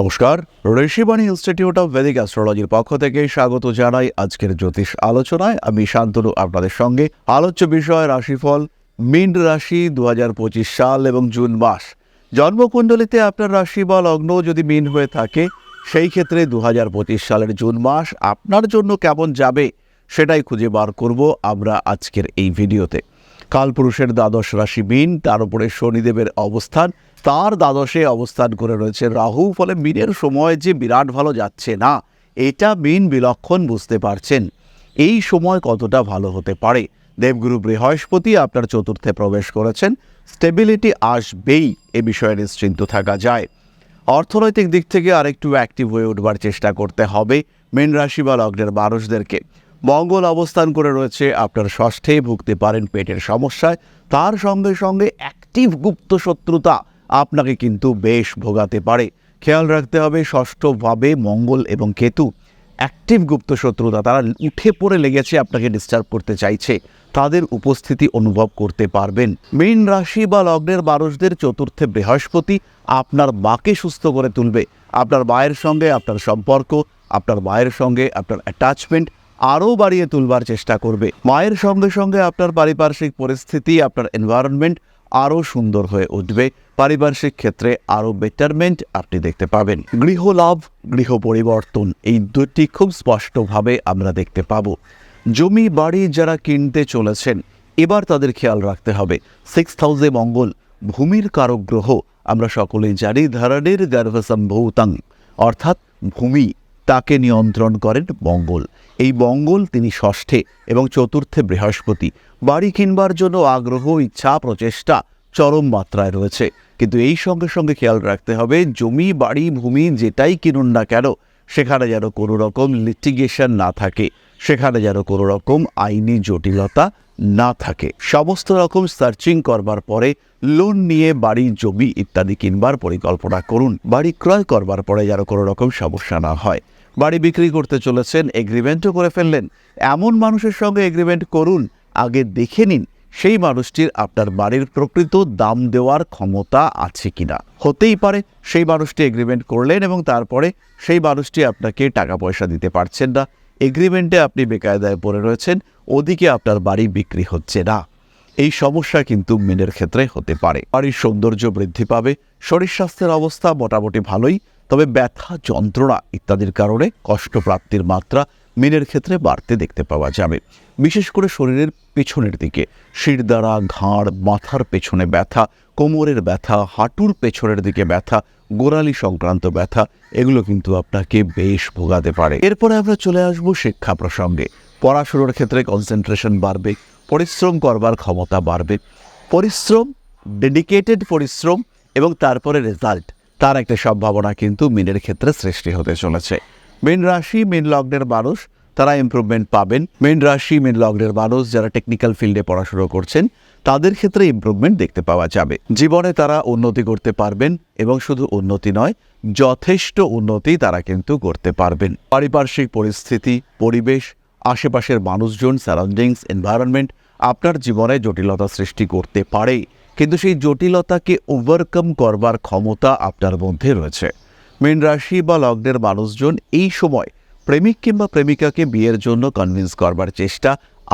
নমস্কার, Rishibani institute of Vedic অ্যাস্ট্রোলজির পক্ষ থেকে স্বাগত জানাই আজকের জ্যোতিষ আলোচনায়। আমি শান্তনু, আপনাদের সঙ্গে। আলোচ্য বিষয় রাশিফল, মিন রাশি দু হাজার পঁচিশ সাল এবং জুন মাস। জন্মকুণ্ডলিতে আপনার রাশি বা লগ্ন যদি মিন হয়ে থাকে, সেই ক্ষেত্রে দু হাজার পঁচিশ সালের জুন মাস আপনার জন্য কেমন যাবে সেটাই খুঁজে বার করব আমরা আজকের এই ভিডিওতে। কালপুরুষের দ্বাদশ রাশি মিন, তার উপরে শনিদেবের অবস্থান তার দ্বাদশে অবস্থান করে রয়েছে রাহু, ফলে মিনের সময় যে বিরাট ভালো যাচ্ছে না, এটা মিন বিলক্ষণ বুঝতে পারছেন। এই সময় কতটা ভালো হতে পারে? দেবগুরু বৃহস্পতি আপনার চতুর্থে প্রবেশ করেছেন। স্টেবিলিটি আসবেই, এ বিষয়ে নিশ্চিন্ত থাকা যায়। অর্থনৈতিক দিক থেকে আরেকটু অ্যাক্টিভ হয়ে উঠবার চেষ্টা করতে হবে মেন রাশি বা লগ্নের মানুষদেরকে। মঙ্গল অবস্থান করে রয়েছে, আপনার ষষ্ঠে ভুগতে পারেন পেটের সমস্যায়। তার সঙ্গে সঙ্গে অ্যাক্টিভ গুপ্ত শত্রুতা আপনাকে কিন্তু বেশ ভোগাতে পারে। খেয়াল রাখতে হবে, ষষ্ঠভাবে মঙ্গল এবং কেতু, অ্যাক্টিভ গুপ্ত শত্রুতা, তারা উঠে পড়ে লেগেছে আপনাকে ডিস্টার্ব করতে চাইছে। তাদের উপস্থিতি অনুভব করতে পারবেন। মীন রাশি বা লগ্নের মানুষদের চতুর্থে বৃহস্পতি আপনার মাকে সুস্থ করে তুলবে। আপনার মায়ের সঙ্গে আপনার সম্পর্ক, আপনার মায়ের সঙ্গে আপনার অ্যাটাচমেন্ট আরও বাড়িয়ে তুলবার চেষ্টা করবে। মায়ের সঙ্গে সঙ্গে আপনার পারিপার্শ্বিক পরিস্থিতি, আপনার এনভায়রনমেন্ট আরও সুন্দর হয়ে উঠবে। পারিপার্শ্বিক ক্ষেত্রে আরও বেটারমেন্ট আপনি দেখতে পাবেন। গৃহ লাভ, গৃহ পরিবর্তন, এই দুটি খুব স্পষ্টভাবে আমরা দেখতে পাবো। জমি, বাড়ি যারা কিনতে চলেছেন, এবার তাদের খেয়াল রাখতে হবে। সিক্স হাউসে মঙ্গল, ভূমির কারক গ্রহ, আমরা সকলেই জানি, ধরনের গর্ভসম্ভূতাং, অর্থাৎ ভূমি, তাকে নিয়ন্ত্রণ করেন মঙ্গল। এই মঙ্গল তিনি ষষ্ঠে এবং চতুর্থে বৃহস্পতি। বাড়ি কিনবার জন্য আগ্রহ, ইচ্ছা, প্রচেষ্টা চরম মাত্রায় রয়েছে। কিন্তু এই সঙ্গে সঙ্গে খেয়াল রাখতে হবে, জমি, বাড়ি, ভূমি যেটাই কিনুন না কেন, সেখানে যেন কোনো রকম লিটিগেশন না থাকে। সেখানে যেন কোনো রকম আইনি জটিলতা না থাকে। সমস্ত রকম সার্চিং করবার পরে লোন নিয়ে বাড়ি, জমি ইত্যাদি কিনবার পরিকল্পনা করুন। বাড়ি ক্রয় করবার পরে যেন কোনো রকম সমস্যা না হয়। বাড়ি বিক্রি করতে চলেছেন এগ্রিমেন্টও করে ফেললেন। এমন মানুষের সঙ্গে এগ্রিমেন্ট করুন, আগে দেখে নিন সেই মানুষটির আপনার বাড়ির প্রকৃত দাম দেওয়ার ক্ষমতা আছে কিনা। হতেই পারে সেই মানুষটি এগ্রিমেন্ট করলেন এবং তারপরে সেই মানুষটি আপনাকে টাকা পয়সা দিতে পারছেন না। এগ্রিমেন্টে আপনি বেকায়দায় পড়ে রয়েছেন, ওদিকে আপনার বাড়ি বিক্রি হচ্ছে না। এই সমস্যা কিন্তু মেনের ক্ষেত্রে হতে পারে। বাড়ির সৌন্দর্য বৃদ্ধি পাবে, শরীর স্বাস্থ্যের অবস্থা মোটামুটি ভালোই তবে ব্যথা, যন্ত্রণা ইত্যাদির কারণে কষ্টপ্রাপ্তির মাত্রা মিনের ক্ষেত্রে বাড়তে দেখতে পাওয়া যাবে। বিশেষ করে শরীরের পেছনের দিকে। শিরদাঁড়া ঘাড়, মাথার পেছনে ব্যথা, কোমরের ব্যথা, হাঁটুর পেছনের দিকে ব্যথা, গোড়ালি সংক্রান্ত ব্যথা, এগুলো কিন্তু আপনাকে বেশ ভোগাতে পারে। এরপরে আমরা চলে আসব শিক্ষা প্রসঙ্গে। পড়াশুনোর ক্ষেত্রে কনসেন্ট্রেশন বাড়বে, পরিশ্রম করবার ক্ষমতা বাড়বে। পরিশ্রম ডেডিকেটেড পরিশ্রম এবং তারপরে রেজাল্ট তার একটা সম্ভাবনা কিন্তু মিনের ক্ষেত্রে সৃষ্টি হতে চলেছে। মিন রাশি, মিন লগ্নের মানুষ, তারা ইমপ্রুভমেন্ট পাবেন। মেন রাশি, মেন লগ্নের মানুষ যারা টেকনিক্যাল ফিল্ডে পড়াশুনো করছেন, তাদের ক্ষেত্রে ইমপ্রুভমেন্ট দেখতে পাওয়া যাবে। জীবনে তারা উন্নতি করতে পারবেন এবং শুধু উন্নতি নয়, যথেষ্ট উন্নতি তারা কিন্তু করতে পারবেন। পারিপার্শ্বিক পরিস্থিতি, পরিবেশ, আশেপাশের মানুষজন সারাউন্ডিংস এনভায়রনমেন্ট আপনার জীবনে জটিলতা সৃষ্টি করতে পারে। কিন্তু সেই জটিলতাকে ওভারকাম করবার ক্ষমতা আপনার মধ্যে রয়েছে। মীন রাশি বা লগ্নের মানুষজন এই সময় প্রেমিক কিংবা প্রেমিকাকে বিয়ের জন্য কনভিন্স করবার চেষ্টা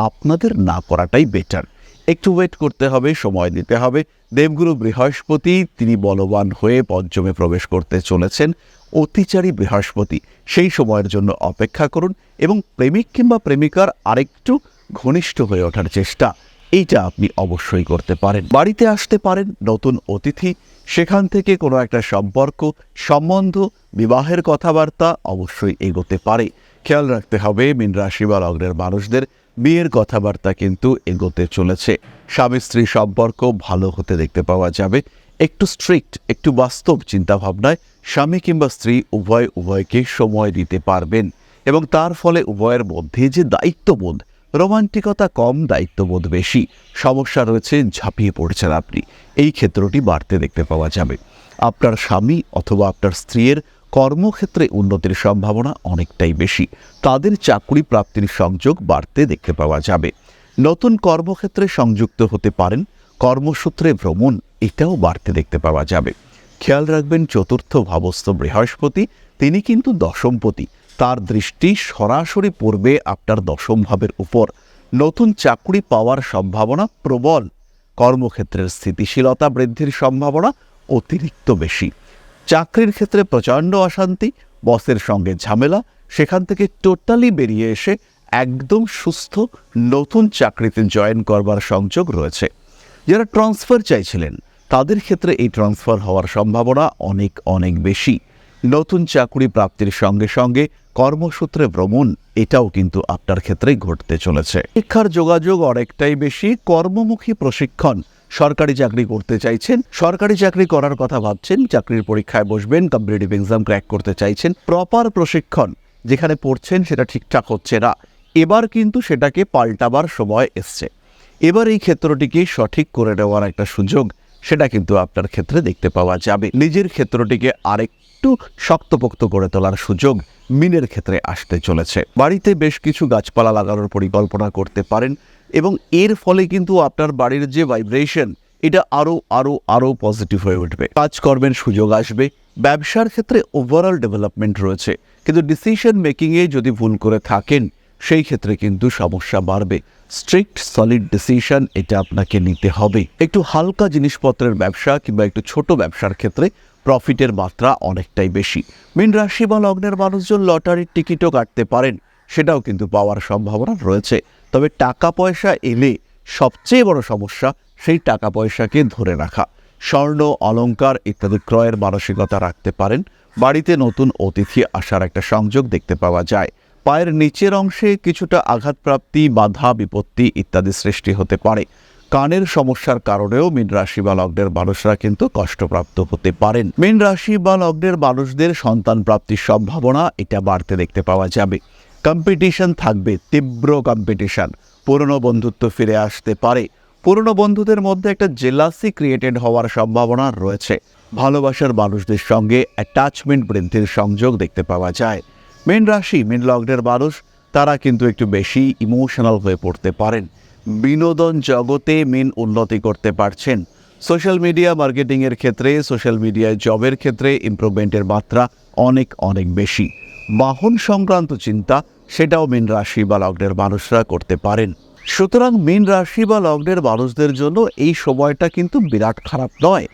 আপনাদের না করাটাই বেটার একটু ওয়েট করতে হবে, সময় দিতে হবে। দেবগুরু বৃহস্পতি, তিনি বলবান হয়ে পঞ্চমে প্রবেশ করতে চলেছেন। অতিচারী বৃহস্পতি, সেই সময়ের জন্য অপেক্ষা করুন এবং প্রেমিক কিংবা প্রেমিকার আরেকটু ঘনিষ্ঠ হয়ে ওঠার চেষ্টা এইটা আপনি অবশ্যই করতে পারেন। বাড়িতে আসতে পারেন, নতুন অতিথি, সেখান থেকে কোনো একটা সম্পর্ক, সম্বন্ধ, বিবাহের কথাবার্তা অবশ্যই এগোতে পারে। খেয়াল রাখতে হবে, মিন রাশি বা লগ্নের মানুষদের বিয়ের কথাবার্তা কিন্তু এগোতে চলেছে। স্বামী স্ত্রী সম্পর্ক ভালো হতে দেখতে পাওয়া যাবে। একটু স্ট্রিক্ট একটু বাস্তব চিন্তাভাবনায় স্বামী কিংবা স্ত্রী উভয়, উভয়কে সময় দিতে পারবেন এবং তার ফলে উভয়ের মধ্যে যে দায়িত্ববোধ রোমান্টিকতা কম, দায়িত্ববোধ বেশি। সমস্যা রয়েছে, ঝাঁপিয়ে পড়ছেন আপনি। এই ক্ষেত্রটি বাড়তে দেখতে পাওয়া যাবে। আপনার স্বামী অথবা আপনার স্ত্রীর কর্মক্ষেত্রে উন্নতির সম্ভাবনা অনেকটাই বেশি। তাদের চাকরি প্রাপ্তির সংযোগ বাড়তে দেখতে পাওয়া যাবে। নতুন কর্মক্ষেত্রে সংযুক্ত হতে পারেন, কর্মসূত্রে ভ্রমণ, এটাও বাড়তে দেখতে পাওয়া যাবে। খেয়াল রাখবেন, চতুর্থ ভাবস্থ বৃহস্পতি, তিনি কিন্তু দশমপতি। তার দৃষ্টি সরাসরি পড়বে আপনার দশম ভাবের উপর। নতুন চাকরি পাওয়ার সম্ভাবনা প্রবল। কর্মক্ষেত্রের স্থিতিশীলতা বৃদ্ধির সম্ভাবনা অতিরিক্ত বেশি। চাকরির ক্ষেত্রে প্রচণ্ড অশান্তি, বসের সঙ্গে ঝামেলা, সেখান থেকে টোটালি বেরিয়ে এসে একদম সুস্থ নতুন চাকরিতে জয়েন করবার সংযোগ রয়েছে। যারা ট্রান্সফার চাইছিলেন, তাদের ক্ষেত্রে এই ট্রান্সফার হওয়ার সম্ভাবনা অনেক অনেক বেশি। নতুন চাকরি প্রাপ্তির সঙ্গে সঙ্গে কর্মসূত্রে ভ্রমণ, এটাও কিন্তু আপনার ক্ষেত্রেই ঘটতে চলেছে। শিক্ষার যোগাযোগ অনেকটাই বেশি, কর্মমুখী প্রশিক্ষণ। সরকারি চাকরি করতে চাইছেন, সরকারি চাকরি করার কথা ভাবছেন, চাকরির পরীক্ষায় বসবেন কম্পিটিটিভ এক্সাম ক্র্যাক করতে চাইছেন প্রপার প্রশিক্ষণ যেখানে পড়ছেন সেটা ঠিকঠাক হচ্ছে না। এবার কিন্তু সেটাকে পাল্টাবার সময় এসছে। এবার এই ক্ষেত্রটিকে সঠিক করে নেওয়ার একটা সুযোগ, সেটা কিন্তু আপনার ক্ষেত্রে দেখতে পাওয়া যাবে। নিজের ক্ষেত্রটিকে আরেকটু শক্তপোক্ত করে তোলার সুযোগ মিনের ক্ষেত্রে আসতে চলেছে। বাড়িতে বেশ কিছু গাছপালা লাগানোর পরিকল্পনা করতে পারেন এবং এর ফলে কিন্তু আপনার বাড়ির যে ভাইব্রেশন এটা আরও আরও আরও পজিটিভ হয়ে উঠবে। কাজকর্মের সুযোগ আসবে, ব্যবসার ক্ষেত্রে ওভারঅল ডেভেলপমেন্ট রয়েছে। কিন্তু ডিসিশন মেকিংয়ে যদি ভুল করে থাকেন, সেই ক্ষেত্রে কিন্তু সমস্যা বাড়বে। স্ট্রিক্ট সলিড ডিসিশন এটা আপনাকে নিতে হবে। একটু হালকা জিনিসপত্রের ব্যবসা কিংবা একটু ছোট ব্যবসার ক্ষেত্রে প্রফিটের মাত্রা অনেকটাই বেশি। মীন রাশি বা লগ্নের মানুষজন লটারির টিকিটও কাটতে পারেন, সেটাও কিন্তু পাওয়ার সম্ভাবনা রয়েছে। তবে টাকা পয়সা এলে সবচেয়ে বড় সমস্যা সেই টাকা পয়সাকে ধরে রাখা। স্বর্ণ, অলংকার ইত্যাদি ক্রয়ের মানসিকতা রাখতে পারেন। বাড়িতে নতুন অতিথি আসার একটা সংযোগ দেখতে পাওয়া যায়। পায়ের নিচের অংশে কিছুটা আঘাতপ্রাপ্তি, বাধা, বিপত্তি ইত্যাদি সৃষ্টি হতে পারে। কানের সমস্যার কারণেও মীন রাশি বা লগ্নের মানুষরা কিন্তু কষ্টপ্রাপ্ত হতে পারেন। মীন রাশি বা লগ্নের মানুষদের সন্তান প্রাপ্তির সম্ভাবনা এটা বাড়তে দেখতে পাওয়া যাবে। কম্পিটিশন থাকবে, তীব্র কম্পিটিশন পুরনো বন্ধুত্ব ফিরে আসতে পারে। পুরনো বন্ধুদের মধ্যে একটা জেলাসি ক্রিয়েটেড হওয়ার সম্ভাবনা রয়েছে। ভালোবাসার মানুষদের সঙ্গে অ্যাটাচমেন্ট বৃদ্ধির সংযোগ দেখতে পাওয়া যায়। মেন রাশি, মেন লগ্নের মানুষ, তারা কিন্তু একটু বেশি ইমোশনাল হয়ে পড়তে পারেন। বিনোদন জগতে মেন উন্নতি করতে পারছেন। সোশ্যাল মিডিয়া মার্কেটিংয়ের ক্ষেত্রে, সোশ্যাল মিডিয়ায় জবের ক্ষেত্রে ইমপ্রুভমেন্টের মাত্রা অনেক অনেক বেশি। বাহন সংক্রান্ত চিন্তা, সেটাও মীন রাশি বা লগ্নের মানুষরা করতে পারেন। সুতরাং মীন রাশি বা লগ্নের মানুষদের জন্য এই সময়টা কিন্তু বিরাট খারাপ নয়।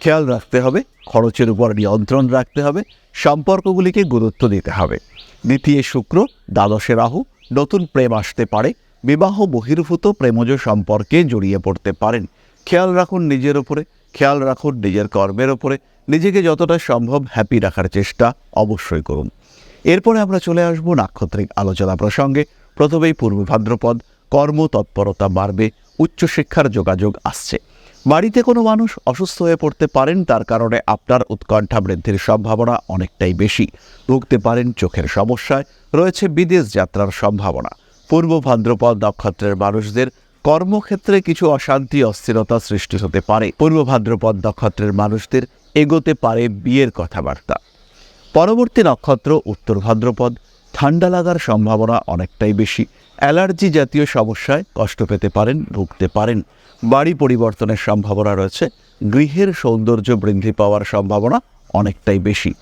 খেয়াল রাখতে হবে, খরচের উপর নিয়ন্ত্রণ রাখতে হবে, সম্পর্কগুলিকে গুরুত্ব দিতে হবে। দ্বিতীয় শুক্র, দ্বাদশে রাহু, নতুন প্রেম আসতে পারে বিবাহ বহির্ভূত প্রেমজ সম্পর্কে জড়িয়ে পড়তে পারেন। খেয়াল রাখুন নিজের ওপরে খেয়াল রাখুন নিজের কর্মের ওপরে নিজেকে যতটা সম্ভব হ্যাপি রাখার চেষ্টা অবশ্যই করুন। এরপরে আমরা চলে আসব নাক্ষত্রিক আলোচনা প্রসঙ্গে। প্রথমেই পূর্ব ভাদ্রপদ কর্মতৎপরতা বাড়বে, উচ্চশিক্ষার যোগাযোগ আসছে। বাড়িতে কোনো মানুষ অসুস্থ হয়ে পড়তে পারেন, তার কারণে আপনার উৎকণ্ঠা বৃদ্ধির সম্ভাবনা অনেকটাই বেশি। ভুগতে পারেন চোখের সমস্যায়, রয়েছে বিদেশ যাত্রার সম্ভাবনা। পূর্ব ভাদ্রপদ নক্ষত্রের মানুষদের কর্মক্ষেত্রে কিছু অশান্তি, অস্থিরতা সৃষ্টি হতে পারে। পূর্ব ভাদ্রপদ নক্ষত্রের মানুষদের এগোতে পারে বিয়ের কথাবার্তা। পরবর্তী নক্ষত্র উত্তর ভাদ্রপদ। ঠান্ডা লাগার সম্ভাবনা অনেকটাই বেশি। অ্যালার্জি জাতীয় সমস্যায় কষ্ট পেতে পারেন, ভুগতে পারেন। বাড়ি পরিবর্তনের সম্ভাবনা রয়েছে। গৃহের সৌন্দর্য বৃদ্ধি পাওয়ার সম্ভাবনা অনেকটাই বেশি।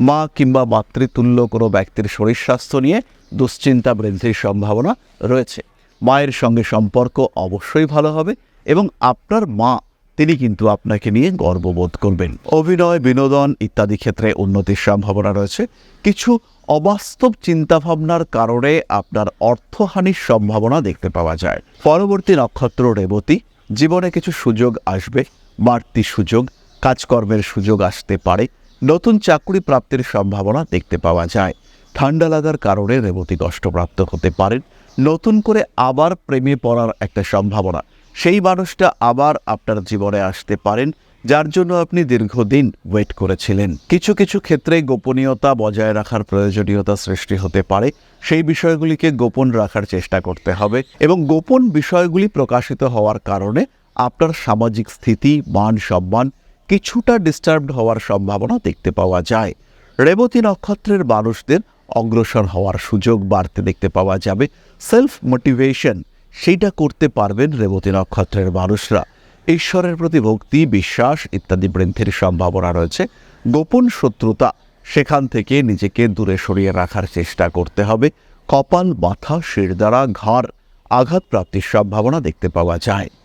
মা কিংবা মাতৃতুল্য কোনো ব্যক্তির শরীর স্বাস্থ্য নিয়ে দুশ্চিন্তা, বৃদ্ধির সম্ভাবনা রয়েছে। মায়ের সঙ্গে সম্পর্ক অবশ্যই ভালো হবে এবং আপনার মা, তিনি কিন্তু আপনাকে নিয়ে গর্ববোধ করবেন। অভিনয়, বিনোদন ইত্যাদি ক্ষেত্রে উন্নতির সম্ভাবনা রয়েছে। কিছু অবাস্তব চিন্তাভাবনার কারণে আপনার অর্থহানির সম্ভাবনা দেখতে পাওয়া যায়। পরবর্তী নক্ষত্র রেবতী, জীবনে কিছু সুযোগ আসবে। বাড়তি সুযোগ, কাজকর্মের সুযোগ আসতে পারে। নতুন চাকরি প্রাপ্তির সম্ভাবনা দেখতে পাওয়া যায়। ঠান্ডা লাগার কারণে রেবতী কষ্টপ্রাপ্ত হতে পারেন। নতুন করে আবার প্রেমে পড়ার একটা সম্ভাবনা। সেই মানুষটা আবার আপনার জীবনে আসতে পারেন, যার জন্য আপনি দীর্ঘদিন ওয়েট করেছিলেন। কিছু কিছু ক্ষেত্রে গোপনীয়তা বজায় রাখার প্রয়োজনীয়তা সৃষ্টি হতে পারে। সেই বিষয়গুলিকে গোপন রাখার চেষ্টা করতে হবে এবং গোপন বিষয়গুলি প্রকাশিত হওয়ার কারণে আপনার সামাজিক স্থিতি, মান, সম্মান কিছুটা ডিস্টার্বড হওয়ার সম্ভাবনা দেখতে পাওয়া যায়। রেবতী নক্ষত্রের মানুষদের অগ্রসর হওয়ার সুযোগ বাড়তে দেখতে পাওয়া যাবে। সেলফ মোটিভেশন সেইটা করতে পারবেন রেবতী নক্ষত্রের মানুষরা। ঈশ্বরের প্রতি ভক্তি, বিশ্বাস ইত্যাদি বৃদ্ধির সম্ভাবনা রয়েছে। গোপন শত্রুতা, সেখান থেকে নিজেকে দূরে সরিয়ে রাখার চেষ্টা করতে হবে। কপাল, মাথা শিরদাঁড়া ঘাড় আঘাত প্রাপ্তির সম্ভাবনা দেখতে পাওয়া যায়।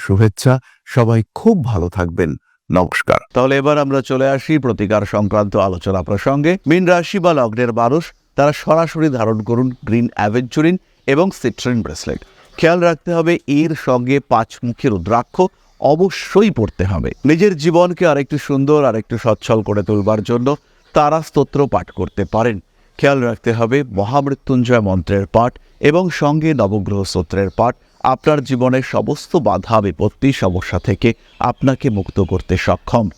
শুভেচ্ছা। সবাই খুব ভালো থাকবেন। নমস্কার। তাহলে এবার আমরা চলে আসি প্রতিকার সংক্রান্ত আলোচনা প্রসঙ্গে। মীন রাশি বা লগ্নের মানুষ, তারা সরাসরি ধারণ করুন গ্রিন অ্যাভেঞ্চুরিন এবং সিট্রিন ব্রেসলেট। খেয়াল রাখতে হবে, এর সঙ্গে পাঁচমুখী রুদ্রাক্ষ অবশ্যই পড়তে হবে। নিজের জীবনকে আরেকটু সুন্দর, আরেকটু সচ্ছল করে তুলবার জন্য তারা স্তোত্র পাঠ করতে পারেন। খেয়াল রাখতে হবে মহামৃত্যুঞ্জয় মন্ত্রের পাঠ এবং সঙ্গে নবগ্রহ স্তোত্রের পাঠ। আপনার জীবনের সমস্ত বাধা, বিপত্তি, সমস্যা থেকে আপনাকে মুক্ত করতে সক্ষম।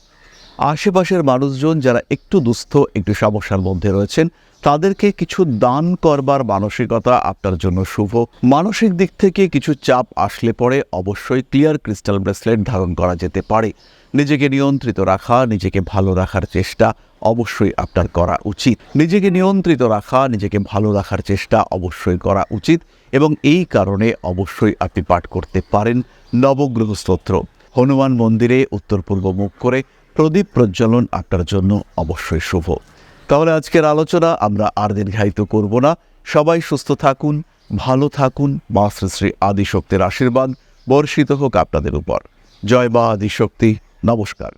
আশেপাশের মানুষজন যারা একটু দুস্থ, একটু সমস্যার মধ্যে রয়েছেন, তাদেরকে কিছু দান করবার মানসিকতা আপনার জন্য শুভ। মানসিক দিক থেকে কিছু চাপ আসলে পরে অবশ্যই ক্লিয়ার ক্রিস্টাল ব্রেসলেট ধারণ করা যেতে পারে। নিজেকে নিয়ন্ত্রিত রাখা, নিজেকে ভালো রাখার চেষ্টা অবশ্যই আপনার করা উচিত। নিজেকে নিয়ন্ত্রিত রাখা, নিজেকে ভালো রাখার চেষ্টা অবশ্যই করা উচিত এবং এই কারণে অবশ্যই আপনি পাঠ করতে পারেন নবগ্রহ স্তোত্র হনুমান মন্দিরে উত্তর পূর্ব মুখ করে প্রদীপ প্রজ্বলন আপনার জন্য অবশ্যই শুভ। তাহলে আজকের আলোচনা আমরা আর দীর্ঘায়িত করব না। সবাই সুস্থ থাকুন, ভালো থাকুন, মা শ্রী শ্রী আদিশক্তির আশীর্বাদ বর্ষিত হোক আপনাদের উপর। জয় মা আদিশক্তি। নমস্কার